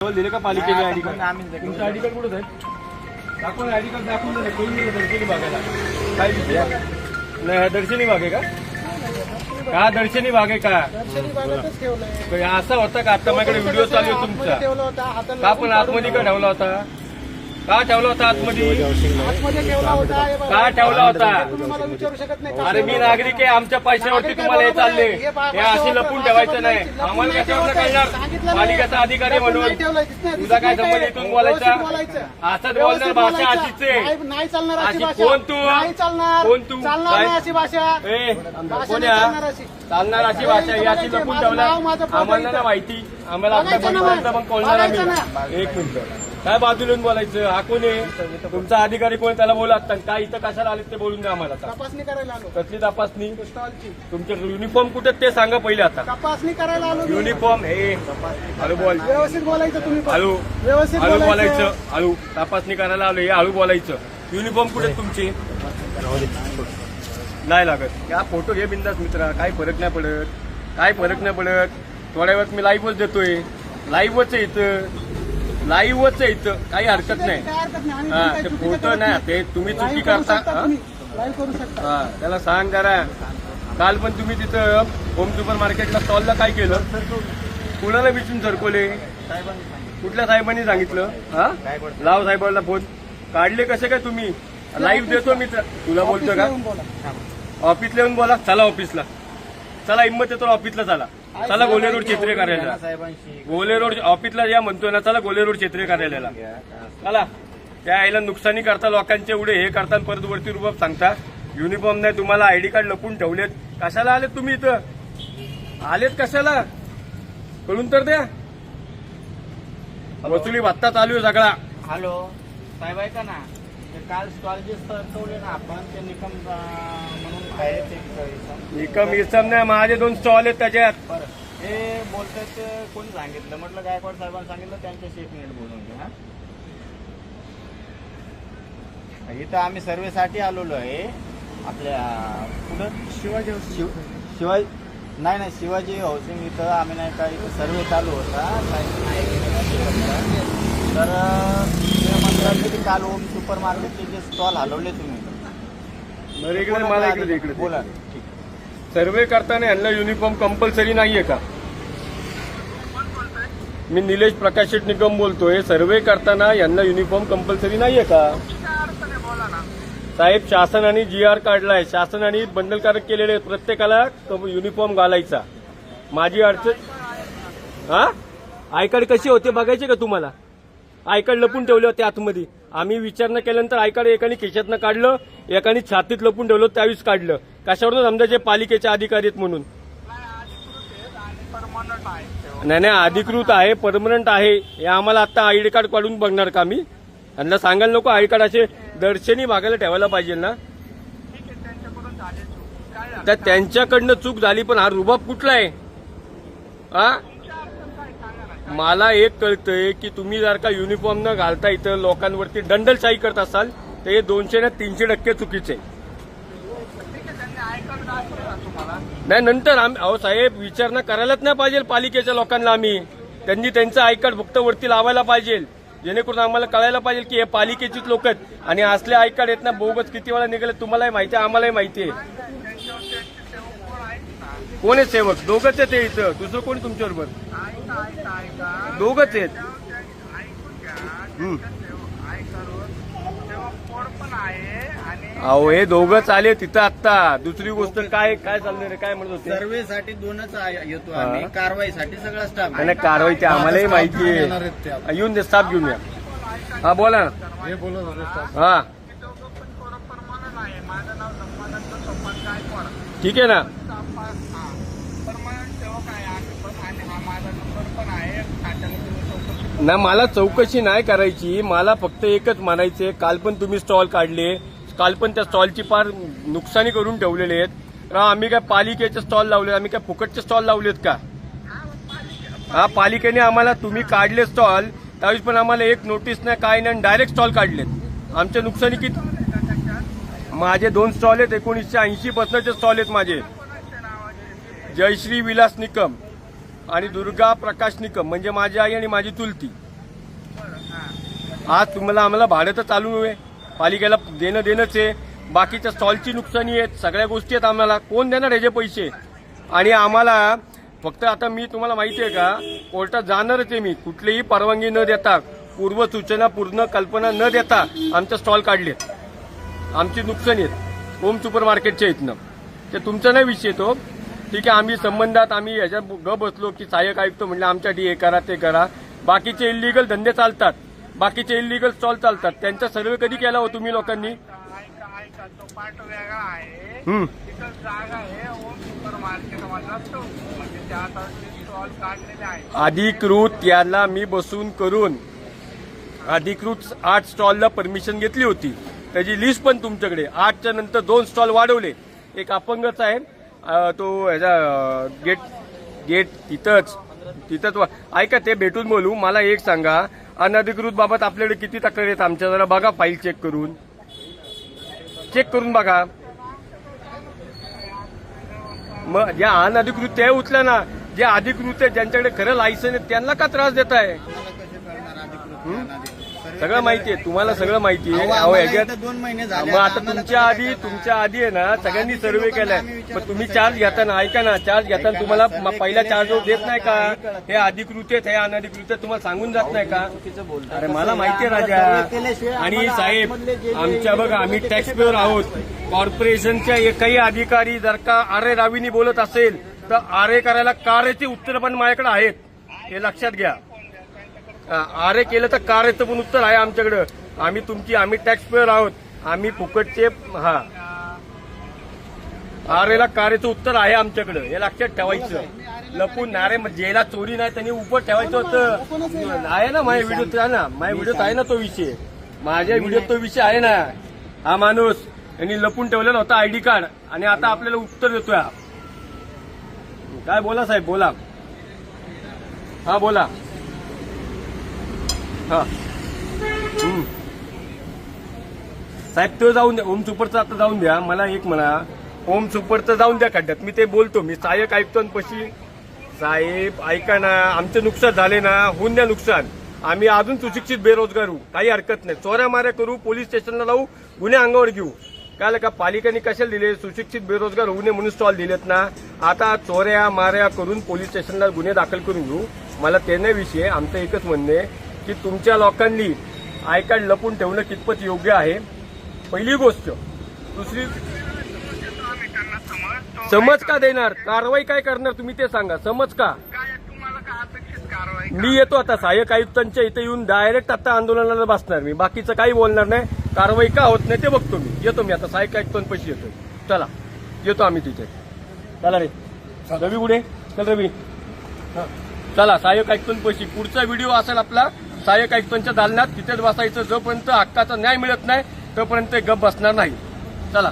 दिले का पालिकेने आयडी कार्ड. तुमचं आयडी कार्ड कुठं आहे दाखवा आयडी कार्ड दाखवून कोणी दर्शनी भागाला काय विषय? नाही हा दर्शनी भाग आहे का का? दर्शनी भाग आहे का असा होता का? आता माझ्याकडे व्हिडिओ चालू आहे तुमचा. का पण आतमध्ये का ठेवला होता? का ठेवला होता आतमध्ये? आतमध्ये ठेवला होता हे बघा. का ठेवला होता? तुम्ही मला विचारू शकत नाही का? अरे मी ठेवला नागरिक आहे आमच्या पैशावरती तुम्हाला हे चालले हे अशी लपून ठेवायचं नाही. आम्हाला कशावर कळणार पालिकेचा अधिकारी म्हणून. तुझा काय संबंध इथून बोलायचा? असंच बोलणार भाषा अशीच आहे नाही चालणार अशी अशी भाषा. कोण तू? नाही चालणार. कोण तू? चालणार काय? अशी भाषा. ए चालणार आहे अशी. चालणार अशी भाषा ही अशी लपून माझं ठेवला नाव, माझं फोटो आम्हाला ना. माहिती. आम्हाला आता बघायचं ना पण मग. पण कळणार बघायचं आम्ही एक मिनिट. काय बाजूला बोलायचं? हा कोण आहे? तुमचा अधिकारी कोण? त्याला बोला काय इथं कशाला आले ते बोलून द्या आम्हाला आता. तपासणी करायला आलो. कसली तपासणी? स्टॉलची तुमचे युनिफॉर्म कुठे ते सांगा पहिले आता. तपासणी करायला आलो मी. युनिफॉर्म हे. हळू बोल. व्यवस्थित बोलायचं तुम्ही पण. व्यवस्थित हळू बोलायचं. हळू. तपासणी करायला आलो हे हळू बोलायचं. युनिफॉर्म कुठे तुमचे? नाही लागत. या फोटो घे बिंदास मित्रा. काय फरक नाही पडत. काय फरक नाही पडत. थोड्या वेळात मी लाईव्हच देतोय. लाईव्हच आहे इथं. लाईव्हच आहे इथं. काही हरकत नाही हा ते करत नाही ते तुम्ही चुकी करू करता. हा? करू हा त्याला सांग जरा. काल पण तुम्ही तिथं होम सुपर मार्केटला स्टॉलला काय केलं? कुणाला विचारून सरकवले? कुठल्या साहेबांनी सांगितलं? हा? लाव साहेबांना फोन काढले कसे काय तुम्ही? लाईव्ह देतो मी तर- तुला बोलतो का. ऑफिसला येऊन बोला. चला ऑफिसला चला हिंमत येतो ऑफिसला चला. चला गोले रोड क्षेत्रीय कार्यालयाला. गोले रोड ऑफिसला या म्हणतोय ना चला गोले रोड क्षेत्रीय कार्यालयाला. चला. त्या आईला नुकसानी करता लोकांचे एवढे हे करता परत वरती रुबाब सांगता. युनिफॉर्म नाही तुम्हाला आयडी कार्ड लपून ठेवलेत. कशाला आलेत तुम्ही इथं? आलेत कशाला? कळून तर द्या. वसुली भत्ता चालू आहे सगळा. हॅलो. साहेब ऐका ना काल स्टॉल जे ठेवले ना आपण ते निकम म्हणून आहे इथं. निकम इसम नाही माझे दोन स्टॉल आहेत त्याच्यात. हे बोलतात ते कोणी सांगितलं? म्हटलं गायकवाड साहेबांनी सांगितलं त्यांच्याशी एक मिनिट बोलून घ्या हा. इथं आम्ही सर्वेसाठी आलेलो आहे. आपल्या कुठं शिवाजी शिव शिवाय नाही नाही शिवाजी हाऊसिंग इथं आम्ही नाही का इथं सर्वे चालू होता. काही नाही तर ते म्हणतात की काल ओम सुपर मार्केटचे जे स्टॉल हलवले तुम्ही. इकडे मला इकडे दे, इकडे. दे. बोला ठीक. सर्वे करताना यांना युनिफॉर्म कंपल्सरी नाहीये का? मी निलेश प्रकाश निकम बोलतोय. सर्वे करताना यांना युनिफॉर्म कंपल्सरी नाहीये का? साहेब शासनाने जी आर काढलाय. शासनाने बंधनकारक केलेले. प्रत्येकाला युनिफॉर्म घालायचा. माझी अडचण हा? आयकार्ड कशी होते? बघायचे का तुम्हाला? आयकार्ड लपून ठेवले होते आतमध्ये. आम्ही विचारणा केल्यानंतर आयकार्ड एकाने खिशातनं काढलं एकाने छातीत लपून ठेवलं त्यावेळेस काढलं. कशावरून समजायचे पालिकेचे अधिकारी आहेत म्हणून. नाही नाही अधिकृत आहे परमनंट आहे. हे आम्हाला आता आयडी कार्ड काढून बघणार का मी त्यांना सांगायला नको आयडी कार्ड असे दर्शनी भागायला ठेवायला पाहिजे ना. तर त्यांच्याकडनं चूक झाली पण हा रुबाब कुठला आहे? हा? मला एक कळतंय की तुम्ही जर का युनिफॉर्म न घालता इथं लोकांवरती दंडलशाही करत असाल तर हे दोनशे ना तीनशे टक्के चुकीचे नाही नंतर आम्ही अहो साहेब विचारणा करायलाच नाही पाहिजे पालिकेच्या लोकांना आम्ही. त्यांनी त्यांचं आय कार्ड फक्त वरती लावायला पाहिजे. जेणेकरून आम्हाला कळायला पाहिजे की हे पालिकेचीच लोक आहेत. आणि असले आय कार्ड ना बोगस किती वेळा निघाले तुम्हालाही माहिती आहे आम्हालाही माहिती आहे. कोण आहेत सेवक? दोघच आहेत ते इथं. दुसरं कोणी तुमच्याबरोबर दोघच आहेत. अहो हे दोघच आले तिथं आत्ता. दुसरी गोष्ट काय काय चाललंय रे? काय म्हणत होते? सर्वेसाठी दोनच आ- येतो हा. आम्ही. कारवाईसाठी सगळा स्टाफ नाही नाही, कारवाई ते आम्हालाही माहिती आहे. येऊन दे स्टाफ घेऊन या. हा बोला ना. हे बोलत होते हा. ठीक आहे ना. ना मला चौकशी नाही करायची. मला फक्त एकच म्हणायचे काल पण तुम्ही स्टॉल काढले. काल पण त्या स्टॉलची फार नुकसानी करून ठेवलेले आहेत. का आम्ही काय पालिकेचे स्टॉल लावले आम्ही काय फुकटचे स्टॉल लावलेत का? हा पालिकेने आम्हाला तुम्ही काढले स्टॉल त्यावेळेस पण आम्हाला एक नोटीस नाही काय नाही डायरेक्ट स्टॉल काढलेत. आमच्या नुकसानी किती माझे दोन स्टॉल आहेत एकोणीसशे ऐंशी पासनचे स्टॉल आहेत माझे. जयश्री विलास निकम. आणि दुर्गा प्रकाश निकम म्हणजे माझी आई आणि माझी चुलती. आज तुम्हाला आम्हाला भाडं तर चालू आहे. पालिकेला देणं देणंच आहे. बाकीच्या स्टॉलची नुकसानी आहेत. सगळ्या गोष्टी आहेत आम्हाला. कोण देणार ह्याचे पैसे? आणि आम्हाला फक्त आता मी तुम्हाला माहिती आहे का? कोर्टात जाणारच आहे मी. कुठलीही परवानगी न देता पूर्व सूचना पूर्ण कल्पना न देता आमचा स्टॉल काढलेत आमची नुकसानी आहेत. होम सुपर मार्केटच्या इथनं. ते तुमचा नाही विषय तो. ठीक आहे आम्ही संबंधात आम्ही याच्यात ग बसलो की सहाय्यक आयुक्त म्हणले आमच्यासाठी हे करा ते करा. बाकीचे इलिगल धंदे चालतात. बाकीचे इलिगल स्टॉल चालतात. त्यांचा सर्वे कधी केला हो तुम्ही लोकांनी? अधिकृत याला मी बसून करून अधिकृत आठ स्टॉलला परमिशन घेतली होती. त्याची लिस्ट पण तुमच्याकडे. आठच्या नंतर दोन स्टॉल वाढवले. एक अपंगच आहे. तो ह्याचा गेट गेट तिथंच तिथंच वा- ऐका ते भेटून बोलू. मला एक सांगा. अनधिकृत बाबत आपल्याकडे किती तक्रार येत आमच्या? जरा बघा फाईल चेक करून. चेक करून बघा. मग ज्या अनधिकृत ते उचल्या ना. जे अधिकृत आहे ज्यांच्याकडे खरं लायसन आहे त्यांना का त्रास देत आहे सगळं माहिती आहे तुम्हाला सगळं माहिती आहे. अहो दोन महिने झाले मग आता तुमच्या आधी तुमच्या आधी आहे ना सगळ्यांनी सर्वे केलाय. मग तुम्ही चार्ज घेताना ऐका ना चार्ज घेताना तुम्हाला म- पहिला चार्ज देत नाही का? हे अधिकृत आहेत हे अनधिकृत आहेत तुम्हाला सांगून जात नाही का? अरे मला माहिती आहे राजा. आणि साहेब आमच्या बघा आम्ही टॅक्स पेअर आहोत. कॉर्पोरेशनच्या एकही अधिकारी जर का आरे रावीनी बोलत असेल तर आरे करायला कारेचे उत्तर पण माझ्याकडे आहेत. हे लक्षात घ्या. आरे केलं तर कारेचं पण उत्तर आहे आमच्याकडं. आम्ही तुमची आम्ही टॅक्स पेअर आहोत. आम्ही फुकटचे हा. आरेला कारेचं उत्तर आहे आमच्याकडं. हे लक्षात ठेवायचं. लपून नारे जेला चोरी नाही त्यांनी उपर ठेवायचं होतं. आहे ना माझ्या व्हिडिओत आहे ना? माझ्या व्हिडिओत आहे ना तो विषय? माझ्या व्हिडिओत तो विषय आहे ना? हा माणूस. यांनी लपून ठेवलेला होता आयडी कार्ड. आणि आता आपल्याला उत्तर देतोय. काय बोला साहेब बोला. हा बोला. साहेब तो जाऊन द्या. ओम सुपरचं आता जाऊन द्या. मला एक म्हणा. ओम सुपरचं जाऊन द्या खड्ड्यात. मी ते बोलतो. मी सहाय्यक पशी. साहेब ऐका ना. आमचं नुकसान झाले ना. होऊन द्या नुकसान. आम्ही अजून सुशिक्षित बेरोजगार होऊ काही हरकत नाही. चोऱ्या माऱ्या करू पोलीस स्टेशनला लावू गुन्हे अंगावर घेऊ. काय का पालिकेने कशाला दिले? सुशिक्षित बेरोजगार होऊ नये म्हणून स्टॉल दिलेत ना. आता चोऱ्या माऱ्या करून पोलीस स्टेशनला गुन्हे दाखल करून घेऊ. मला ते नाही विषय आमचं एकच म्हणणं आहे. की तुमच्या लोकांनी आय कार्ड लपून ठेवणं कितपत योग्य आहे? पहिली गोष्ट. दुसरी समज का देणार? कारवाई काय करणार तुम्ही ते सांगा. समज का? मी येतो आता सहाय्यक आयुक्तांच्या इथे येऊन डायरेक्ट आता आंदोलनाला बसणार मी. बाकीचं काही बोलणार नाही. कारवाई का होत नाही ते बघतो मी. येतो मी आता. सहाय्यक आयुक्तांपाशी येतो चला. येतो आम्ही तिथे. चला रे. रवी कुठे? चल रवी. चला. सहाय्यक आयुक्तांपाशी. पुढचा व्हिडिओ असेल आपला सहाय्यक आयुक्तांच्या दालनात तिथेच बसायचं जोपर्यंत हक्काचा न्याय मिळत नाही तोपर्यंत गप बसणार नाही. चला.